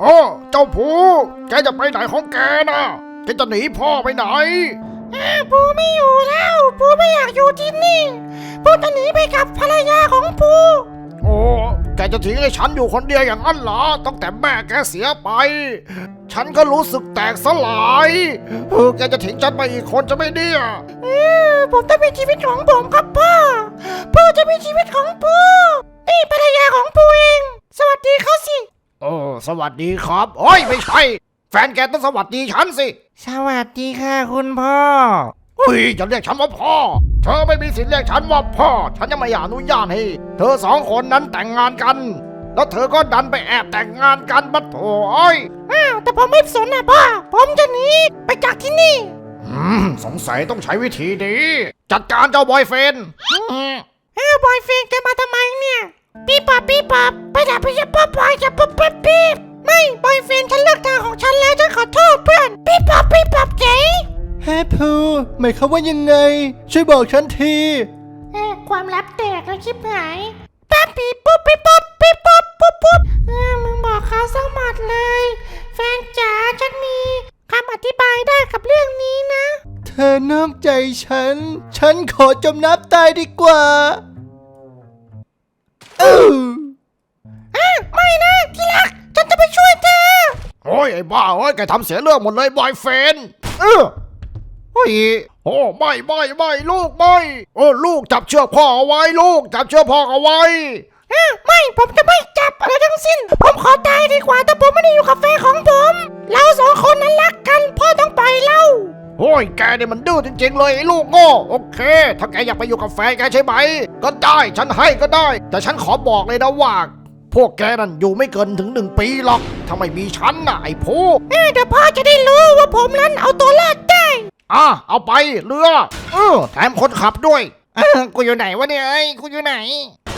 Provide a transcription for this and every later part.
โอ้เจ้าผูแกจะไปไหนของแกนะแกจะหนีพ่อไปไหนปูไม่อยู่แล้ว ปูไม่อยากอยู่ที่นี่ ปูจะหนีไปกับภรรยาของปู โอ้แกจะทิ้งให้ฉันอยู่คนเดียวอย่างนั้นเหรอตั้งแต่แม่แกเสียไป ฉันก็รู้สึกแตกสลายเออแกจะทิ้งฉันไปอีกคนจะไม่เนี่ยเออผมต้องมีชีวิตของผมครับพ่อพ่อจะมีชีวิตของปูนี่ภรรยาของปูเอง สวัสดีเขาสิ โอ้สวัสดีครับโอ้ยไม่ใช่ แฟนแกต้องสวัสดีฉันสิ สวัสดีค่ะคุณพ่อเฮ้ยจะเรียกฉันว่าพ่อ เธอไม่มีสิทธิ์เรียกฉันว่าพ่อ ฉันยังไม่อนุญาตให้ เธอสองคนนั้นแต่งงานกัน แล้วเธอก็ดันไปแอบแต่งงานกันบัดโถเอ้ยอ้าวแต่ผมไม่สนนะพ่อ ผมจะหนีไปจากที่นี่ อืมสงสัยต้องใช้วิธีนี้จัดการเจ้าบอยเฟนอืมเอ้าวบอยเฟนแกมาทำไมเนี่ย ปีปอบปีปอบไปด่าไปยับป๊อบอยจะป๊อบป๊อบปีบไม่บอยเฟนฉันเลือกทางของฉันแล้วฉันขอโทษเพื่อนปีปอบปีปอบเก๋แฮปพูหมายความว่ายังไง ช่วยบอกฉันทีเออความลับแตกแล้วชิบหายป๊บปีปุ๊บปีปุ๊บปีปุ๊บปุ๊บปุ๊บเออมึงบอกเขาสักหมดเลย แฟนจ๋าฉันมีคำอธิบายได้กับเรื่องนี้นะ เธอนอกใจฉัน ฉันขอจมน้ำตายดีกว่า อออะไม่นะ ที่รัก ฉันจะไปช่วยเธอ โอ้ยไอ้บ้าเอ้ยแกทำเสียเรื่องหมดเลยบอยเฟนเออเฮ้ยโอ้ไม่ไม่ไม่ลูกไม่โอ้ลูกจับเชือกพ่อเอาไว้ลูกจับเชือกพ่อเอาไว้อะไม่ผมจะไม่จับอะไรทั้งสิ้น ผมขอตายดีกว่าถ้าผมไม่ได้อยู่กับแฟนของผม เราสองคนนั้นรักกัน พ่อต้องปล่อย ยแกเนี่ยมันดื้อจริงๆเลยไอ้ลูกโง่ โอเค ถ้าแกอยากไปอยู่กับแฟนแกใช่ไหม ก็ได้ฉันให้ก็ได้ แต่ฉันขอบอกเลยนะว่า พวกแกนั่นอยู่ไม่เกินถึงหนึ่งปีหรอก ถ้าไม่มีฉันน่ะไอ้ผู้เออเดี๋ยวพ่อจะได้รู้ว่าผมนั้นเอาตัวรอดได้ อะเอาไปเรือ เออแถมคนขับด้วยเออกูอยู่ไหนวะเนี่ยไอ้ยกูอยู่ไหน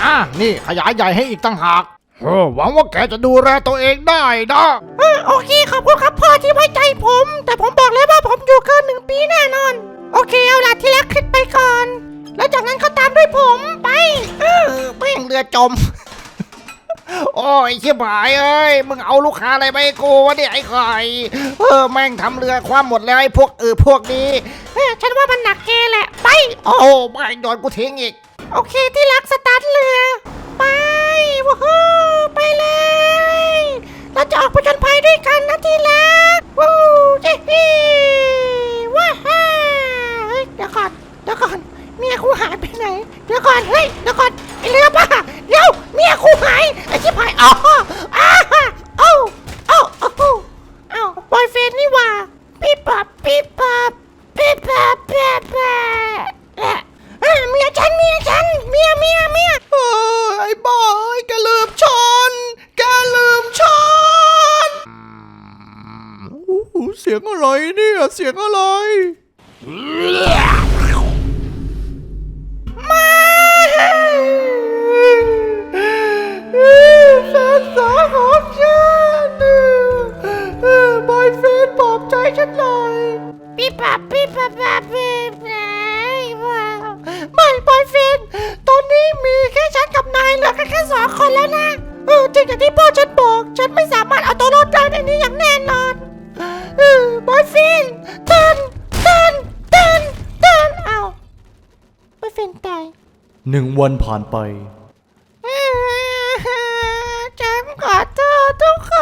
อะนี่ขยายใหญ่ให้อีกตั้งหาก เออหวังว่าแกจะดูแลตัวเองได้นะ เออโอเคขอบคุณครับพ่อที่ไว้ใจผม แต่ผมบอกแล้วว่าผมอยู่เกินหนึ่งปีแน่นอน โอเคเอาล่ะที่รักขึ้นไปก่อน แล้วจากนั้นเขาตามด้วยผมไป เออแม่งเรือจม โอ้ยชิบหายเอ้ย มึงเอาลูกค้าอะไรไปให้กูวะเนี่ยไอ้ไข่เออแม่งทำเรือความหมดแล้วไอ้พวกเออพวกนี้เออฉันว่ามันหนักแกแหละ ไป โอ้ไม่งโดนกูทิ้งอีก โอเคที่รักสตาร์ทเรือ ไป ว้าวไปเลย เราจะออกไปจน คนแล้วนะเออจริงอย่างที่พ่อฉันบอก ฉันไม่สามารถเอาตัวรอดได้ในนี้อย่างแน่นอนเออบอยเฟนเตืนเตืนเตืนเตืนเอาบอยเฟนตายหนึ่งวันผ่านไป ฉันขอโทษทุกค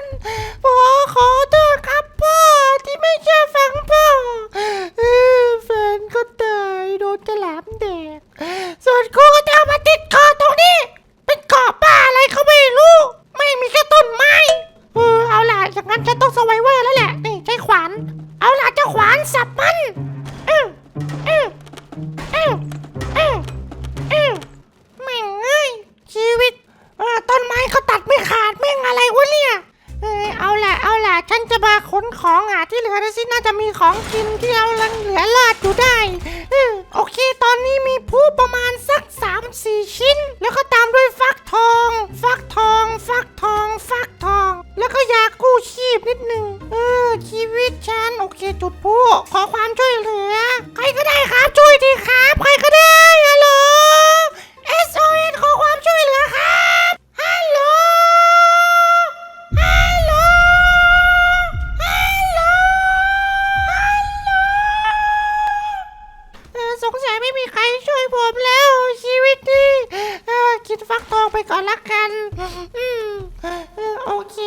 นพ่อขอโทษครับพ่อที่ไม่เชื่อฟังพ่อเออแฟนก็ตายโดนฉลามแดกส่วนกูก็จะเอามาติดคอตรงนี้ เป็นเกาะบ้าอะไรเขาไม่รู้ ไม่มีแค่ต้นไม้เออเอาล่ะอย่างนั้นฉัน ต้องสไวเวอร์แล้วแหละ นี่ใช้ขวาน เอาล่ะเจะขวานสับมันเออเออเออเออเออแม่งเอ้ยชีวิตเออต้นไม้เขาตัดไม่ขาดแม่งอะไรวะเนี่ยเออเอาแหละเอาแหละฉันจะมาขนของอะที่เหลือนะสิน่าจะมีของกินที่เราลังเหลือรอดอยู่ได้เออโอเค ตอนนี้มีผู้ประมาณสักสามสี่ชิ้น แล้วก็ตามด้วยฟักทอง ฟักทอง ฟักทอง ฟักทอง แล้วก็ยาู้ชีพนิดนึง เออ ชีวิตฉัน โอเค จุดพู้ขอความช่วยเหลือ ใครก็ได้ครับ ช่วยทีครับ ใครก็ได้ฮัลโหล SOS ขอความช่วยเหลือครับฮัลโหลฮัลโหลฮัลโหลฮัลโหลสงสัยไม่มีใครช่วยผมแล้ว ชีวิตนี่คิดฟักทองไปก่อนละกัน อืมโอเค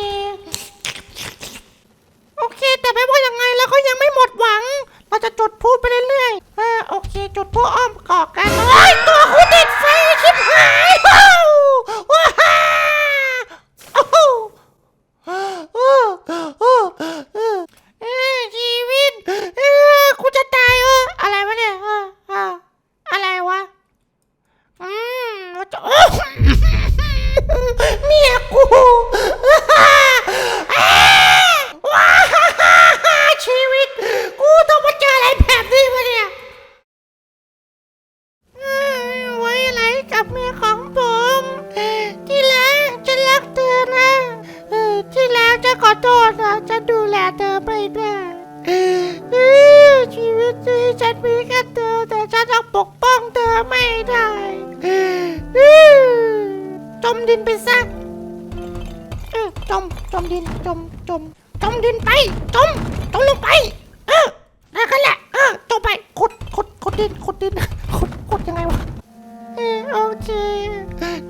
โอเค แต่ไม่ว่ายังไงแล้วก็ยังไม่หมดหวัง เราจะจุดพูดไปเรื่อยๆอ่าโอเค จุดพูอ้อมกอกกันโอ้ยตัวคูติดไฟชิปหาย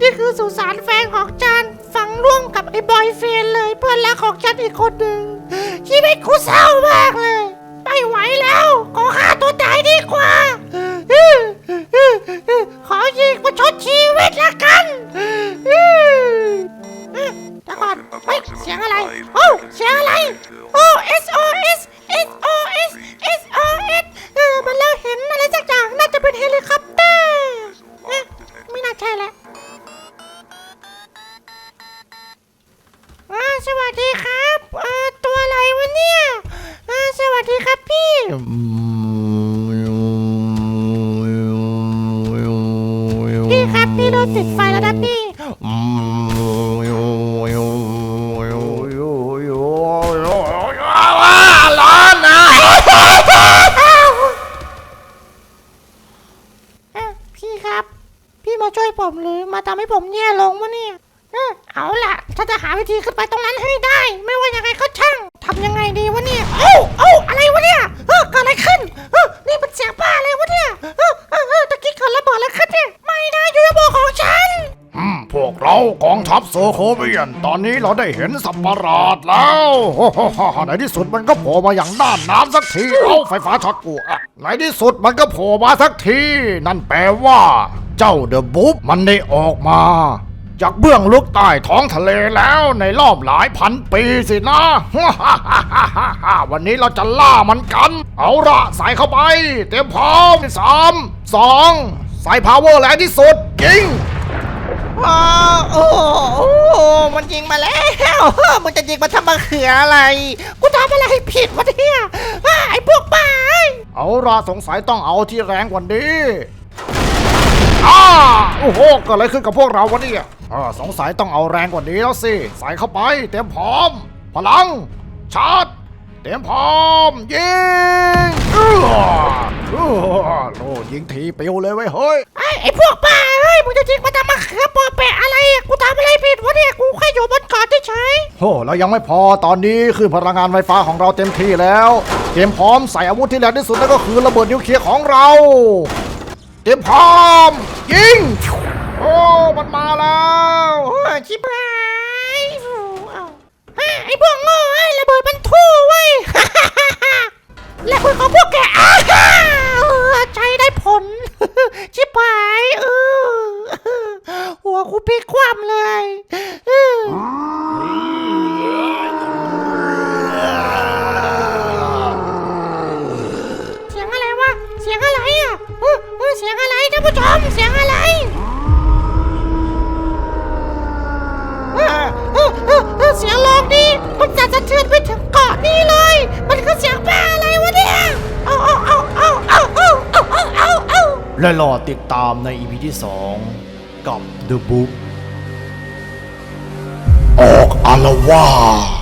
นี่คือสุสานแฟนของจันฝังร่วมกับไอ้บอยเฟนเลยเพื่อนรักของฉันอีกคนหนึ่งชีวิตกูเศร้ามากเลย ไม่ไหวแล้วขอฆ่าตัวตายดีกว่าเออเออเออขอยิงมาชดชีวิตละกันเออเออเดี๋ยวก่อนเฮ้ยเสียงอะไร โอ้เสียงอะไร โอ้ SOS SOS SOS เออมันแล้วเห็นอะไรสักอย่างน่าจะเป็นเฮลิคอปเตอร์ไม่น่าใช่แหละ วัสดีครับเอ่อตัวอะไรวะเนี่ยอ่าสวัสดีครับพี่ พี่ครับพี่โดนติดไฟแล้วนะพี่ ร้อนนะเอ้าพี่ครับ พี่มาช่วยผมหรือมาทำให้ผมแย่ลงวะเนี่ย เอาล่ะฉันจะหาวิธีขึ้นไปตรงนั้นให้ได้ ไม่ว่ายังไงก็ช่างทำยังไงดีวะเนี่ยเอ้าเอ้อะไรวะเนี่ยเออเกิดอะไรขึ้นเออนี่มันเสียงบ้าอะไรวะเนี่ยเออเออเออตะกี้เกิดระเบิดอะไรขึ้นเนี่ยไม่นะอยู่ในโบของฉันอืมพวกเรากองทัพโซโคเวียน ตอนนี้เราได้เห็นสัตว์ปราดแล้วโอ้โหในที่สุดมันก็โผล่มาอย่างน่านน้ำสักทีเอาไฟฟ้าช็อตกูอะในที่สุดมันก็โผล่มาสักที นั่นแปลว่า เจ้าเดอะบุ๊บมันได้ออกมา จากเบื้องลึกใต้ท้องทะเลแล้วในรอบหลายพันปีสินะ วันนี้เราจะล่ามันกัน เอาละใส่เข้าไป เตรียมพร้อมสามสองใส่พาวเวอร์แรงที่สุดยิงว้าวโอ้โหโอ้โหมันยิงมาแล้วมันจะยิงมาทำมะเขืออะไร กูทำอะไรผิดวะเนี่ยอ้าไอ้พวกบ้าเอ้ยเอาละสงสัยต้องเอาที่แรงกว่านี้ อ้าโอ้โหเกิดอะไรขึ้นกับพวกเราวะเนี่ยอ่าสงสัยต้องเอาแรงกว่านี้แล้วสิ ใส่เข้าไป เตรียมพร้อม พลัง ชาร์จ เตรียมพร้อม ยิงเอื้อเอื้อโลยิงทีปิวเลยเว้ยเฮ้ย ไอ้ไอ้พวกบ้าเอ้ยมึงจะยิงมาทำมะเขือปอแปะอะไร กูทำอะไรผิดวะเนี่ย กูแค่อยู่บนเกาะเฉยโอ้เรายังไม่พอตอนนี้คือพลังงานไฟฟ้าของเราเต็มที่แล้ว เตรียมพร้อมใส่อาวุธที่แรงที่สุดนั่นก็คือระเบิดนิวเคลียร์ของเรา เตรียมพร้อม ยิง โอ้ มันมาแล้วๆโอ้ยชิบหายเอาเฮ้ยไอ้พวกโง่ไอ้ยระเบิดมันทู่เว้ย และคนของพวกแกอ้าฮ่าเออใช้ได้ผล ชิบหายเออหัวกูพลิกคว่ำเลยเออานผู้ชมเสียงอะไรเออเออเออเออเสียงลองดีมันจะสะเทือนไปถึงเกาะนี้เลย มันคือเสียงแปลอะไรวะเนี่ยเอาเอาเอาเอาเอาเอาเอาเอาเอาเอาและรอติดตามใน EP ที่ 2 กับ The Book ออกอารวาส